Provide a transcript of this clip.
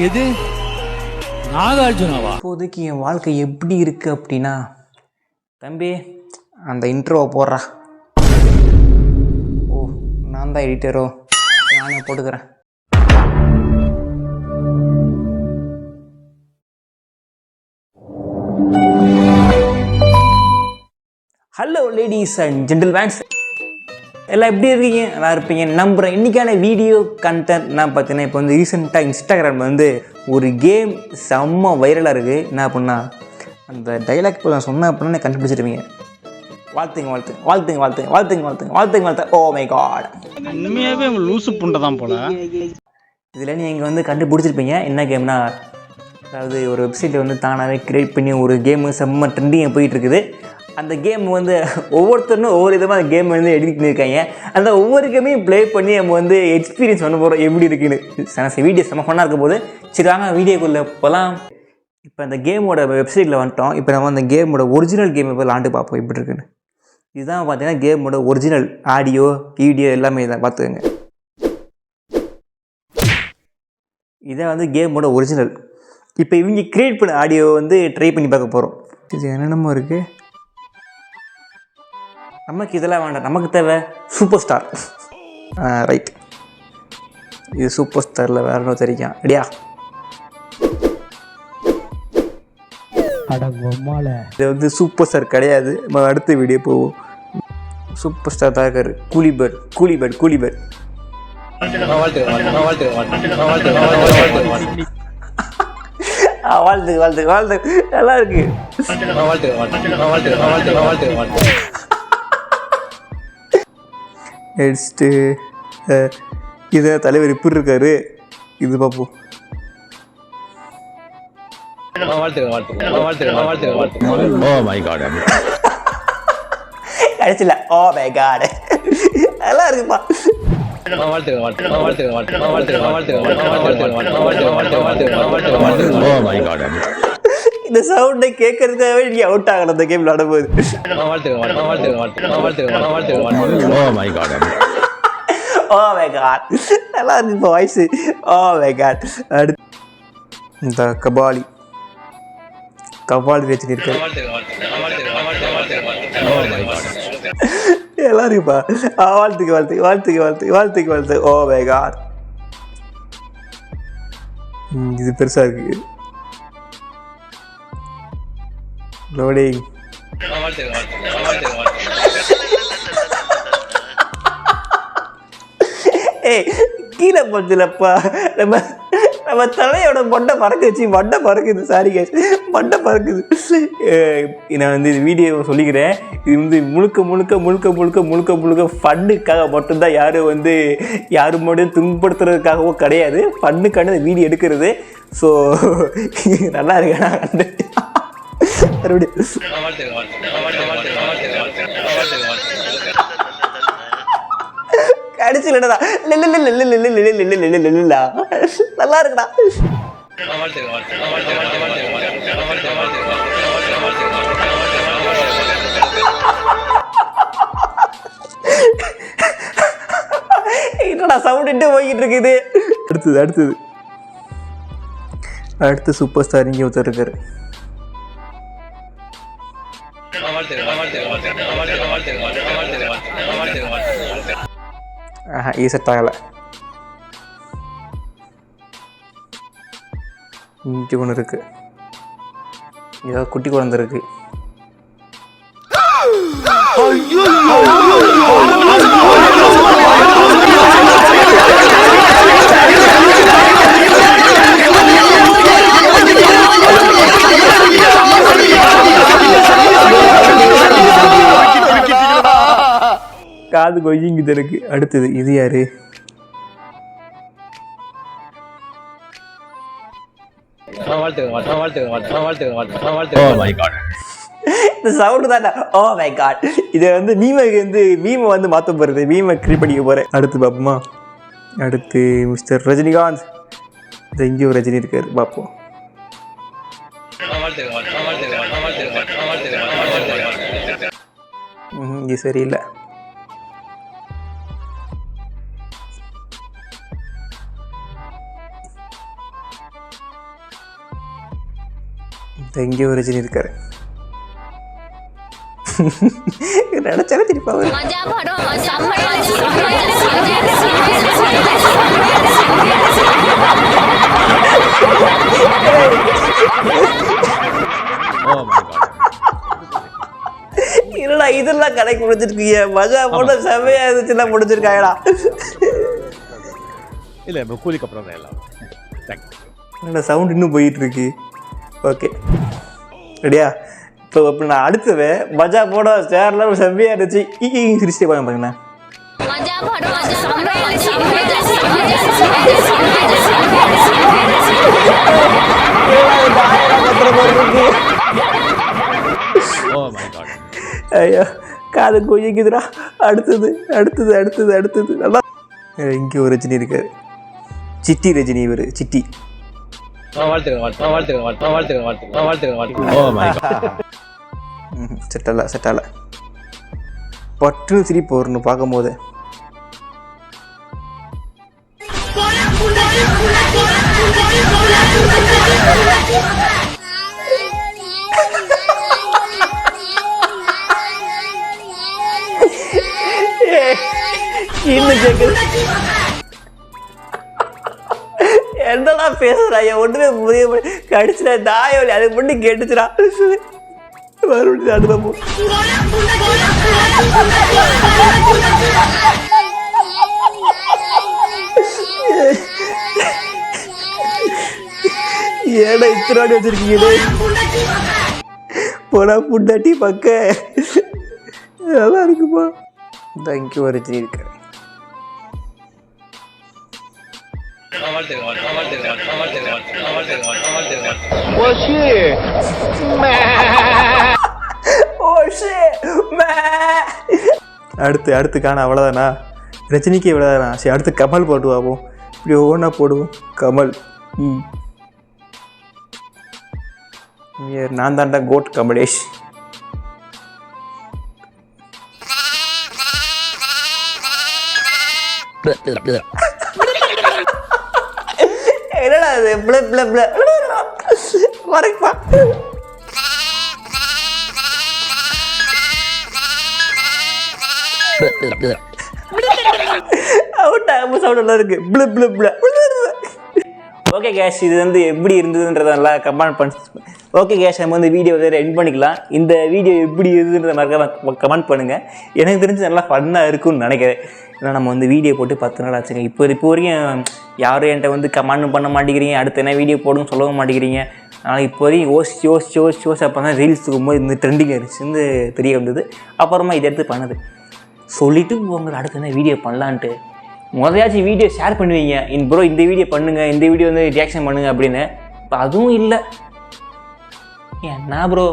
எது? நாகார்ஜுனாவா? இப்போதைக்கு என் வாழ்க்கை எப்படி இருக்கு அப்படின்னா தம்பி அந்த இன்ட்ரோவை போடுறா. ஓ நான் தான் எடிட்டரோ நானே போட்டுக்கிறேன். Hello ladies and gentlemen எல்லாம் எப்படி இருக்கீங்க? நல்லா இருப்பீங்க நம்புகிறேன் இன்றைக்கான வீடியோ கண்டென்ட் நான் பார்த்தீங்கன்னா இப்போ வந்து ரீசெண்டாக இன்ஸ்டாகிராமில் வந்து ஒரு கேம் செம்ம வைரலாக இருக்குது என்ன அப்படின்னா அந்த டைலாக் இப்போ நான் சொன்னேன் அப்படின்னா கண்டுபிடிச்சிருவீங்க. வாழ்த்துங்க வாழ்த்துங்க வாழ்த்துங்க வாழ்த்துங்க வாழ்த்துங்க வாழ்த்துங்க வாழ்த்துங்க வாழ்த்துங்க ஓ மை காட் உண்மையாவே லூசு புண்டை தான் போல. இதில் நீங்கள் வந்து கண்டுபிடிச்சிருப்பீங்க. என்ன கேம்னா அதாவது ஒரு வெப்சைட்டில் வந்து தானாகவே கிரியேட் பண்ணி ஒரு கேமு செம்ம ட்ரெண்டிங் போயிட்டு இருக்குது. அந்த கேம் வந்து ஒவ்வொருத்தரும் ஒவ்வொரு விதமாக அந்த கேம் வந்து எடிட் பண்ணியிருக்காங்க அந்த ஒவ்வொரு கேமையும் ப்ளே பண்ணி நம்ம வந்து எக்ஸ்பீரியன்ஸ் பண்ண போகிறோம் எப்படி இருக்குன்னு. சன வீடியோ செம்ம ஃபன்னாக இருக்கும் போது சரி வாங்க வீடியோக்குள்ளே போகலாம் இப்போ அந்த கேமோட வெப்சைட்டில் வந்துட்டோம். இப்போ நம்ம அந்த கேமோட ஒரிஜினல் கேமை போய் விளாண்டு பார்ப்போம். எப்படி இருக்குன்னு. இதுதான் பார்த்தீங்கன்னா கேமோட ஒரிஜினல் ஆடியோ வீடியோ எல்லாமே இதை பார்த்துக்கோங்க இதை வந்து கேமோட ஒரிஜினல் இப்போ இவங்க கிரியேட் பண்ண ஆடியோ வந்து ட்ரை பண்ணி பார்க்க போகிறோம் இது என்னென்னமோ இருக்குது நமக்கு இதெல்லாம் வேண்டாம். நமக்கு தேவை சூப்பர் ஸ்டார் ரைட் இது சூப்பர் ஸ்டாரில் வேற ஒன்றும் தெரியும்? ரெடியா? இது வந்து சூப்பர் ஸ்டார் கிடையாது. நம்ம அடுத்த வீடியோ போவோம். சூப்பர் ஸ்டார் தான் இருக்காரு. கூலி பேர்ட் கூலி பேர்ட் கூலி பேர்ட் வாழ்த்துக்கு வாழ்த்துக்கு வாழ்த்துக்கு. நல்லா இருக்கு. நெக்ஸ்ட்டு இதை தலைவர் இப்படி இருக்காரு. இது பார்ப்போம் காட் கடைசியில் ஓ மை காட் நல்லா இருக்குப்பா மை காட் இந்த சவுண்டை கேட்கறதுக்காகவே நீ அவுட் ஆகணும் அந்த கேம் விளாடும்போது ஓ மை காட் நல்லா இருக்கு இப்போ வாய்ஸு ஓ மை காட் அடுத்து இந்த கபாலி. கபாலி வச்சுட்டு இருக்காரு. ஓ மை காட் நல்லா இருக்குப்பா ஆ, வாழ்த்துக்கு வாழ்த்துக்கு வாழ்த்துக்கு வாழ்த்துக்கு வாழ்த்துக்கு வாழ்த்துக்கு ஓ மை காட் இது பெருசாக இருக்கு. லோடிங் ஏய் கீழே போச்சுலப்பா. நம்ம நம்ம தலையோட மொட்டை பறக்குச்சு மண்டை பறக்குது. சாரி கேஸ் மண்டை பறக்குது. நான் வந்து இது வீடியோ சொல்லிக்கிறேன். இது வந்து முழுக்க முழுக்க முழுக்க முழுக்க முழுக்க முழுக்க ஃபன்னுக்காக மட்டும்தான் யாரும் வந்து யாரும் மட்டும் துன்பப்படுத்துறதுக்காகவோ கிடையாது. ஃபன்னுக்கான வீடியோ எடுக்கிறது. ஸோ நல்லா இருக்கேன். நான் கண்டு மறுபடியும் கடிச்சு இல்லடா நல்லா இருக்குடா என்னடா சவுண்ட் போய்கிட்டு இருக்குது அடுத்தது அடுத்தது அடுத்து சூப்பர் ஸ்டார் இங்கே ஒருத்தர் இருக்காரு ஈ செட் ஆகலை இஞ்சி ஒன்று இருக்குது ஏதோ குட்டி குழந்தை இருக்குது ஐயோ கொய்யுங்குது எனக்கு அடுத்தது இது யாரு ஓ மை காட் இந்த சவுண்டு தான் ஓ மை காட் இதை வந்து மீமை வந்து மீமை வந்து மாற்ற போகிறது மீமை கிரியேட் பண்ணிக்க போகிறேன் அடுத்து பார்ப்போமா அடுத்து மிஸ்டர் ரஜினிகாந்த் இந்த இங்கே ஒரு ரஜினி இருக்காரு பார்ப்போம் சரியில்லை எங்கேயோ ஒரிஜின் இருக்காரு. நினச்சாலே திருப்பாங்க என்னடா இதெல்லாம் கடைக்கு முடிஞ்சிருக்கீங்க மஜா போட செமையா இருந்துச்சுலாம் முடிஞ்சிருக்காங்கடா இல்லை கூலிக்கு அப்புறம் சவுண்ட் இன்னும் போயிட்டு இருக்கு. ஓகே ரெடியா? இப்போ இப்போ நான் அடுத்தது மஜா போட சேர்ல செம்மையா இருந்துச்சு. ஈ Oh my god. ஐயோ காது கொய்க்குதுடா அடுத்தது அடுத்தது அடுத்தது அடுத்தது. நல்லா இங்கே ஒரு ரஜினி இருக்காரு. சிட்டி ரஜினி இவர் சிட்டி. வாழ்த்துக்கள் வாழ்த்துக்கள் வாழ்த்துக்கள் வாழ்த்துக்கள் வாழ்த்துக்கள் வாழ்த்துக்கள் வாழ்த்துக்கள் செட்டல oh செட்டல பற்று சிரிப்பு வரும்னு பார்க்கும்போது பேசுகிறா என் ஒன்றுமே புரிய கடிச்சுடா வழி அதுக்கு மட்டும் கேட்டுச்சுடா. மறுபடியும் அனுபவம் ஏடா இத்திராடி வச்சிருக்கீங்களே? போடா புண்டாட்டி பக்க. நல்லா இருக்குமா? தேங்க்யூ இங்கே ஒரு ரஜினி 我去，买，我去买。அடுத்து அடுத்து காண அவ்வளோதானா ரஜினிக்கு இவ்வளோதானா சரி அடுத்து கமல் போட்டு வாப்போம் இப்படி ஒவ்வொன்றா போடுவோம். கமல். ம். நான் தாண்டா கோட் கமலேஷ். Yeah. அது பிள பிள பிள. வரைப்பா அவுட்டா சவுண்ட் நல்லா இருக்கு. Blue blue blue. Okay cash இது வந்து எப்படி இருந்ததுன்றத நல்லா கமெண்ட் பண்ணி. ஓகே கேஷ் நம்ம வந்து வீடியோ வந்து எண்ட் பண்ணிக்கலாம். இந்த வீடியோ எப்படி இருந்ததுன்றத மறக்காம கமெண்ட் பண்ணுங்கள் எனக்கு தெரிஞ்சு நல்லா ஃபன்னாக இருக்கும்னு நினைக்கிறேன். ஏன்னா நம்ம வந்து வீடியோ போட்டு பத்து நாள் ஆச்சுங்க. இப்போ இப்போ வரைக்கும் யாரும் என்கிட்ட வந்து கமெண்ட் பண்ண மாட்டேங்கிறீங்க அடுத்து என்ன வீடியோ போடுன்னு சொல்லவும் மாட்டேங்கிறீங்க. ஆனால் இப்போ வரைக்கும் யோசிச்சு யோசிச்சு யோசிச்சு யோசிச்சு அப்போ தான் ரீல்ஸ் போகும்போது இந்த ட்ரெண்டிங் ஆயிடுச்சுன்னு தெரிய வந்தது. அப்புறமா இதை எடுத்து பண்ணது. சொல்லிட்டு உங்களை அடுத்து என்ன வீடியோ பண்ணலான்ட்டு. முதலையாச்சும் வீடியோ ஷேர் பண்ணுவீங்க. இன் ப்ரோ இந்த வீடியோ பண்ணுங்கள் இந்த வீடியோ வந்து ரியாக்ஷன் பண்ணுங்க அப்படின்னு. இப்போ அதுவும் இல்லை. என்ன ப்ரோ